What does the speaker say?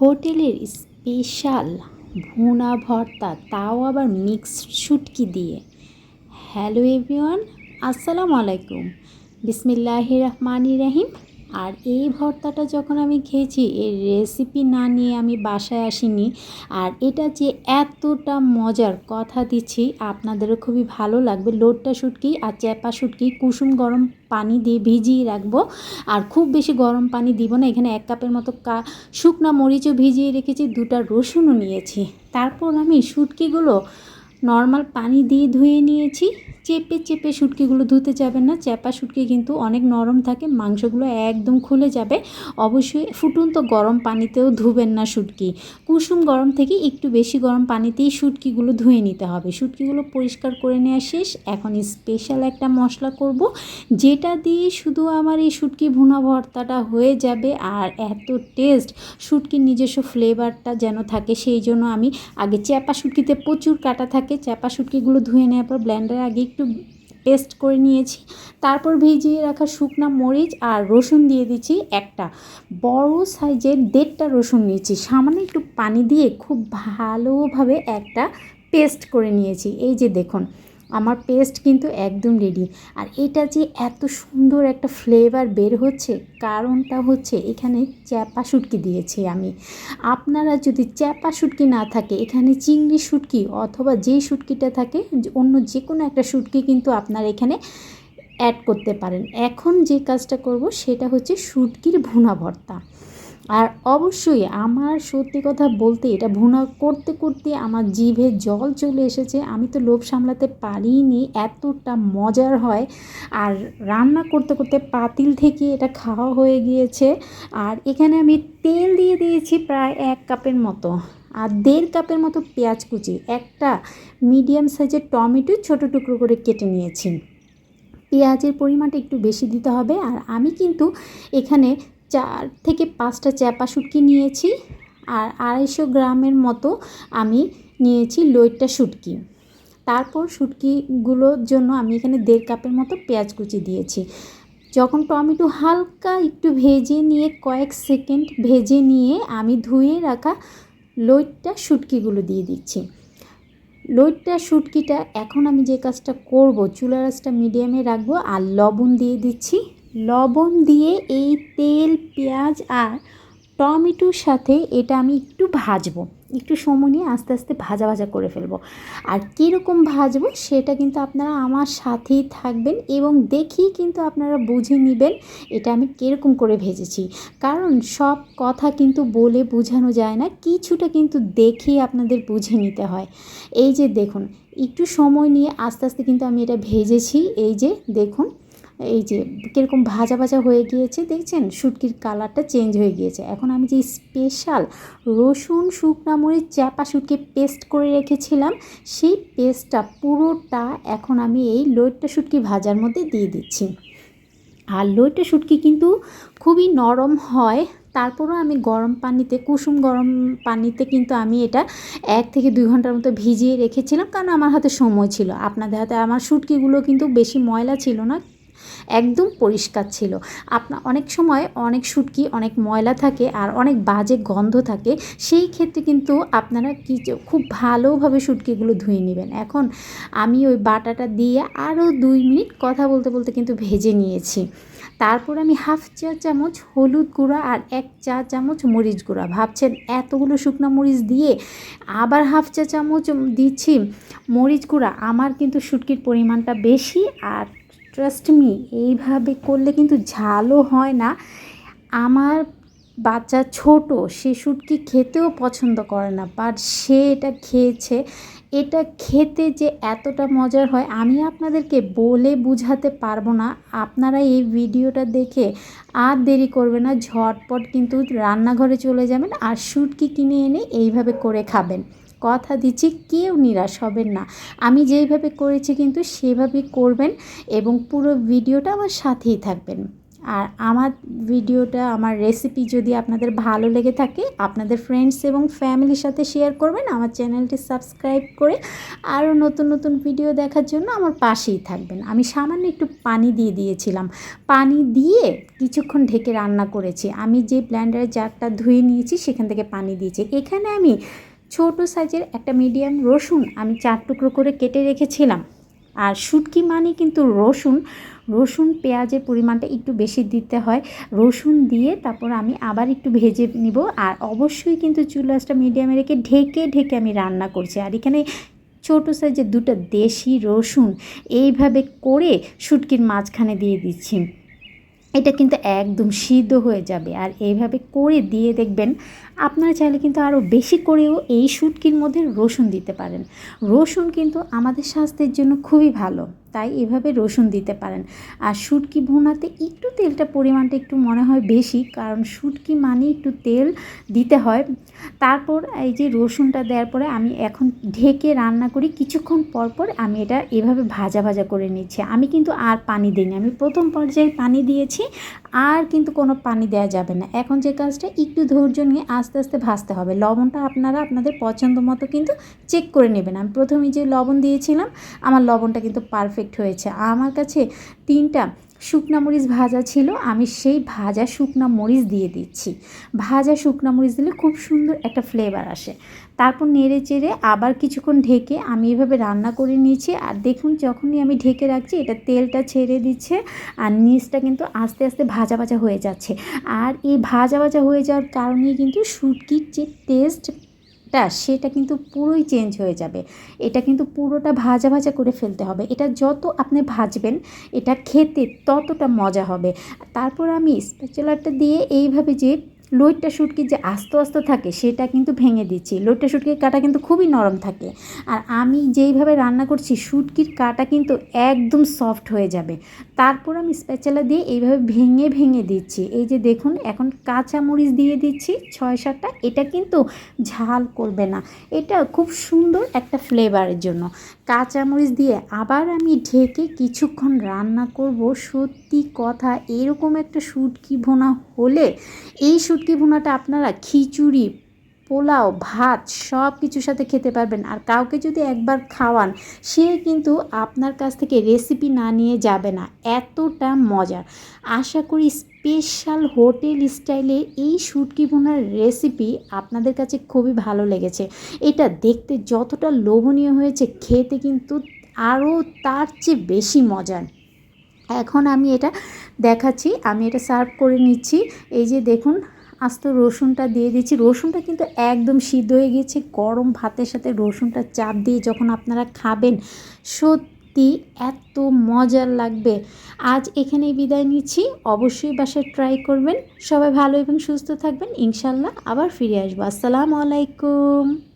হোটেলের স্পেশাল ভুনা ভর্তা, তাও আবার মিক্সড শুটকি দিয়ে। হ্যালো এভরিওয়ান, আসসালামু আলাইকুম। বিসমিল্লাহ রহমান রাহিম। আর এই ভর্তাটা যখন আমি খেয়েছি, এর রেসিপি না নিয়ে আমি বাসায় আসিনি। আর এটা যে এতটা মজার কথা দিচ্ছি, আপনাদেরও খুবই ভালো লাগবে। লোটটা শুটকি আর চ্যাপা শুটকি, কুসুম গরম পানি দিয়ে ভিজিয়ে রাখব। আর খুব বেশি গরম পানি দিব না, এখানে এক কাপের মতো কা, শুকনা মরিচও ভিজিয়ে রেখেছি, দুটা রসুনও নিয়েছি। তারপর আমি শুটকিগুলো নর্মাল পানি দিয়ে ধুয়ে নিয়েছি। চেপে চেপে শুটকিগুলো ধুতে যাবেন না। চ্যাপা শুটকি কিন্তু অনেক নরম থাকে, মাংসগুলো একদম খুলে যাবে। অবশ্যই ফুটুন্ত গরম পানিতেও ধুবেন না শুটকি। কুসুম গরম থেকে একটু বেশি গরম পানিতেই শুটকিগুলো ধুয়ে নিতে হবে। শুটকিগুলো পরিষ্কার করে নেওয়া শেষ। এখন স্পেশাল একটা মশলা করব, যেটা দিয়ে শুধু আমার এই শুটকি ভুনা ভর্তাটা হয়ে যাবে। আর এত টেস্ট শুটকির নিজস্ব ফ্লেভারটা যেন থাকে, সেই জন্য আমি আগে চ্যাপা শুটকিতে প্রচুর কাটা থাকে। চ্যাপা শুটকিগুলো ধুয়ে নেওয়ার পর ব্ল্যান্ডারে আগে পেস্ট করে নিয়েছি। তারপর ভিজিয়ে রাখা শুকনো মরিচ আর রসুন দিয়ে দিচ্ছি একটা। বড় সাইজের দেড়টা রসুন নিয়েছি। সামান্য একটু পানি দিয়ে খুব ভালোভাবে একটা পেস্ট করে নিয়েছি। এই যে দেখুন আমার পেস্ট কিন্তু একদম রেডি আর এটা যে এত সুন্দর একটা ফ্লেভার বের হচ্ছে, কারণটা হচ্ছে এখানে চ্যাপা শুটকি দিয়েছি আমি। আপনারা যদি চ্যাপা শুটকি না থাকে, এখানে চিংড়ি শুটকি অথবা যেই শুটকিটা থাকে অন্য যে কোনো একটা শুটকি কিন্তু আপনারা এখানে অ্যাড করতে পারেন। এখন যে কাজটা করব, সেটা হচ্ছে শুটকির ভুনা ভর্তা। আর অবশ্যই আমার সত্যি কথা বলতে এটা ভুনা করতে করতে আমার জিভে জল চলে এসেছে। আমি তো লোভ সামলাতে পারিনি, এতটা মজার হয়। আর রান্না করতে করতে পাতিল থেকে এটা খাওয়া হয়ে গিয়েছে। আর এখানে আমি তেল দিয়ে দিয়েছি প্রায় এক কাপের মতো। আর দেড় কাপের মতো পেঁয়াজ কুচি, একটা মিডিয়াম সাইজের টমেটো ছোটো টুকরো করে কেটে নিয়েছি। পেঁয়াজের পরিমাণটা একটু বেশি দিতে হবে। আর আমি কিন্তু এখানে চার থেকে পাঁচটা চ্যাপা শুটকি নিয়েছি আর আড়াইশো গ্রামের মতো আমি নিয়েছি লইট্টা শুটকি। তারপর শুটকিগুলোর জন্য আমি এখানে দেড় কাপের মতো পেঁয়াজ কুচি দিয়েছি। যখন টমেটো হালকা একটু ভেজে নিয়ে কয়েক সেকেন্ড ভেজে নিয়ে আমি ধুয়ে রাখা লইট্টা শুটকিগুলো দিয়ে দিচ্ছি। লইট্টা শুটকিটা এখন আমি যে কাজটা করব চুলা রাসটা মিডিয়ামে রাখব আর লবণ দিয়ে দিচ্ছি। লবণ দিয়ে এই তেল, পেঁয়াজ আর টমেটোর সাথে এটা আমি একটু ভাজবো। একটু সময় নিয়ে আস্তে আস্তে ভাজা ভাজা করে ফেলব। আর কীরকম ভাজবো সেটা কিন্তু আপনারা আমার সাথেই থাকবেন এবং দেখি কিন্তু আপনারা বুঝে নেবেন এটা আমি কীরকম করে ভেজেছি। কারণ সব কথা কিন্তু বলে বোঝানো যায় না, কিছুটা কিন্তু দেখেই আপনাদের বুঝে নিতে হয়। এই যে দেখুন, একটু সময় নিয়ে আস্তে আস্তে কিন্তু আমি এটা ভেজেছি। এই যে দেখুন এই যে কীরকম ভাজা ভাজা হয়ে গিয়েছে, দেখছেন? শুটকির কালারটা চেঞ্জ হয়ে গিয়েছে। এখন আমি যে স্পেশাল রসুন, শুকনা মরিচ চাপা শুটকি পেস্ট করে রেখেছিলাম, সেই পেস্টটা পুরোটা এখন আমি এই লোটটা শুটকি ভাজার মধ্যে দিয়ে দিচ্ছি। আর লোটটা শুটকি কিন্তু খুবই নরম হয়, তারপরও আমি গরম পানিতে, কুসুম গরম পানিতে কিন্তু আমি এটা এক থেকে দুই ঘণ্টার মতো ভিজিয়ে রেখেছিলাম, কারণ আমার হাতে সময় ছিল। আপনাদের হাতে আমার শুটকিগুলো কিন্তু বেশি ময়লা ছিল না একদম পরিষ্কার ছিল। আপনা, অনেক সময় অনেক শুটকি, অনেক ময়লা থাকে আর অনেক বাজে গন্ধ থাকে, সেই ক্ষেত্রে কিন্তু আপনারা কি খুব ভালোভাবে শুটকিগুলো ধুয়ে নেবেন। এখন আমি ওই বাটাটা দিয়ে আরও দুই মিনিট কথা বলতে বলতে কিন্তু ভেজে নিয়েছি। তারপর আমি হাফ চা চামচ হলুদ গুঁড়া আর এক চা চামচ মরিচ গুঁড়া। ভাবছেন এতগুলো শুকনো মরিচ দিয়ে আবার হাফ চা চামচ দিচ্ছি মরিচ গুঁড়া? আমার কিন্তু শুটকির পরিমাণটা বেশি আর ট্রাস্ট মি এইভাবে করলে কিন্তু ঝালও হয় না। আমার বাচ্চা ছোট, সে শুটকি খেতেও পছন্দ করে না বাট সে এটা খেয়েছে। এটা খেতে যে এতটা মজার হয়, আমি আপনাদেরকে বলে বুঝাতে পারব না। আপনারা এই ভিডিওটা দেখে আর দেরি করবে না, ঝটপট কিন্তু রান্নাঘরে চলে যাবেন আর শুটকি কিনে এনে এইভাবে করে খাবেন। কথা দিচ্ছি, কেউ নিরাশ হবেন না। আমি যেইভাবে করেছি কিন্তু সেভাবেই করবেন এবং পুরো ভিডিওটা আমার সাথেই থাকবেন। আর আমার ভিডিওটা, আমার রেসিপি যদি আপনাদের ভালো লেগে থাকে, আপনাদের ফ্রেন্ডস এবং ফ্যামিলির সাথে শেয়ার করবেন, আমার চ্যানেলটি সাবস্ক্রাইব করে আরও নতুন নতুন ভিডিও দেখার জন্য আমার পাশেই থাকবেন। আমি সামান্য একটু পানি দিয়ে দিয়েছিলাম। পানি দিয়ে কিছুক্ষণ ঢেকে রান্না করেছি। আমি যে ব্ল্যান্ডারের জারটা ধুয়ে নিয়েছি, সেখান থেকে পানি দিয়েছি। এখানে আমি ছোট সাইজের একটা মিডিয়াম রসুন আমি চার টুকরো করে কেটে রেখেছিলাম। আর শুটকি মানে কিন্তু রসুন। রসুন পেঁয়াজের পরিমাণটা একটু বেশি দিতে হয়। রসুন দিয়ে তারপর আমি আবার একটু ভেজে নিব। আর অবশ্যই কিন্তু চুলাসটা মিডিয়ামে রেখে ঢেকে ঢেকে আমি রান্না করছি। আর এখানে ছোটো সাইজের দুটো দেশি রসুন এইভাবে করে শুটকির মাঝখানে দিয়ে দিচ্ছি। এটা কিন্তু একদম সিদ্ধ হয়ে যাবে। আর এইভাবে করে দিয়ে দেখবেন আপনারা চাইলে কিন্তু আরও বেশি করেও এই শুটকির মধ্যে রসুন দিতে পারেন। রসুন কিন্তু আমাদের স্বাস্থ্যের জন্য খুবই ভালো। তাই এভাবে রসুন দিতে পারেন। আর শুটকি ভুনাতে একটু তেলটা পরিমাণটা একটু মনে হয় বেশি, কারণ শুটকি মানে একটু তেল দিতে হয়। তারপর এই যে রসুনটা দেওয়ার পরে আমি এখন ঢেকে রান্না করি, কিছুক্ষণ পর পর আমি এটা এভাবে ভাজা ভাজা করে নিচ্ছি। আমি কিন্তু আর পানি দিইনি, আমি প্রথম পর্যায়ে পানি দিয়েছি, আর কিন্তু কোনো পানি দেওয়া যাবে না। এখন যে কাজটা, একটু ধৈর্য নিয়ে আস্তে আস্তে ভাজতে হবে। লবণটা আপনারা আপনাদের পছন্দ মতো কিন্তু চেক করে নেবেন। আমি প্রথমে যে লবণ দিয়েছিলাম, আমার লবণটা কিন্তু পারফেক্ট হয়েছে। আমার কাছে তিনটা শুকনা মরিচ ভাজা ছিল, আমি সেই ভাজা শুকনা মরিচ দিয়ে দিচ্ছি। ভাজা শুকনা মরিচ দিলে খুব সুন্দর একটা ফ্লেভার আসে। তারপর নেড়ে চেড়ে আবার কিছুক্ষণ ঢেকে আমি এভাবে রান্না করে নিয়েছি। আর দেখুন, যখনই আমি ঢেকে রাখছি, এটা তেলটা ছেড়ে দিচ্ছে আর নিচটা কিন্তু আস্তে আস্তে ভাজা ভাজা হয়ে যাচ্ছে। আর এই ভাজা ভাজা হয়ে যাওয়ার কারণেই কিন্তু শুটকির যে টেস্ট টা, সেটা কিন্তু পুরোই চেঞ্জ হয়ে যাবে। এটা কিন্তু পুরোটা ভাজা ভাজা করে ফেলতে হবে। এটা যত আপনি ভাজবেন, এটা খেতে ততটা মজা হবে। তারপর আমি স্পেচুলারটা দিয়ে এইভাবে যে লইট্টা শুটকি যে আস্ত আস্ত থাকে, সেটা কিন্তু ভেঙে দিচ্ছি। লইট্টা শুটকির কাটা কিন্তু খুবই নরম থাকে। আর আমি যেইভাবে রান্না করছি, শুটকির কাটা কিন্তু একদম সফট হয়ে যাবে। তারপর আমি স্পেচালা দিয়ে এইভাবে ভেঙে ভেঙে দিচ্ছি। এই যে দেখুন, এখন কাঁচা মরিচ দিয়ে দিচ্ছি ছয় সাতটা। এটা কিন্তু ঝাল করবে না। এটা খুব সুন্দর একটা ফ্লেভারের জন্য। কাঁচামরিচ দিয়ে আবার আমি ঢেকে কিছুক্ষণ রান্না করব। সত্যি কথা, এরকম একটা শুটকি ভোনা হলে এই শুটকি ভুনাটা আপনারা খিচুড়ি, পোলাও, ভাত সব কিছুর সাথে খেতে পারবেন। আর কাউকে যদি একবার খাওয়ান, সে কিন্তু আপনার কাছ থেকে রেসিপি না নিয়ে যাবে না। এতটা মজার। আশা করি স্পেশাল হোটেল স্টাইলে এই শুটকি ভুনার রেসিপি আপনাদের কাছে খুবই ভালো লেগেছে। এটা দেখতে যতটা লোভনীয় হয়েছে, খেতে কিন্তু আরও তার চেয়ে বেশি মজার। এখন আমি এটা দেখাচ্ছি, আমি এটা সার্ভ করে নিচ্ছি। এই যে দেখুন, আস্ত রসুনটা দিয়ে দিচ্ছি। রসুনটা কিন্তু একদম সিদ্ধ হয়ে গিয়েছে। গরম ভাতের সাথে রসুনটা চাপ দিয়ে যখন আপনারা খাবেন, সত্যি এত মজার লাগবে। আজ এখানেই বিদায় নিচ্ছি। অবশ্যই বাসায় ট্রাই করবেন। সবাই ভালো এবং সুস্থ থাকবেন। ইনশাল্লাহ আবার ফিরে আসব। আসসালামু আলাইকুম।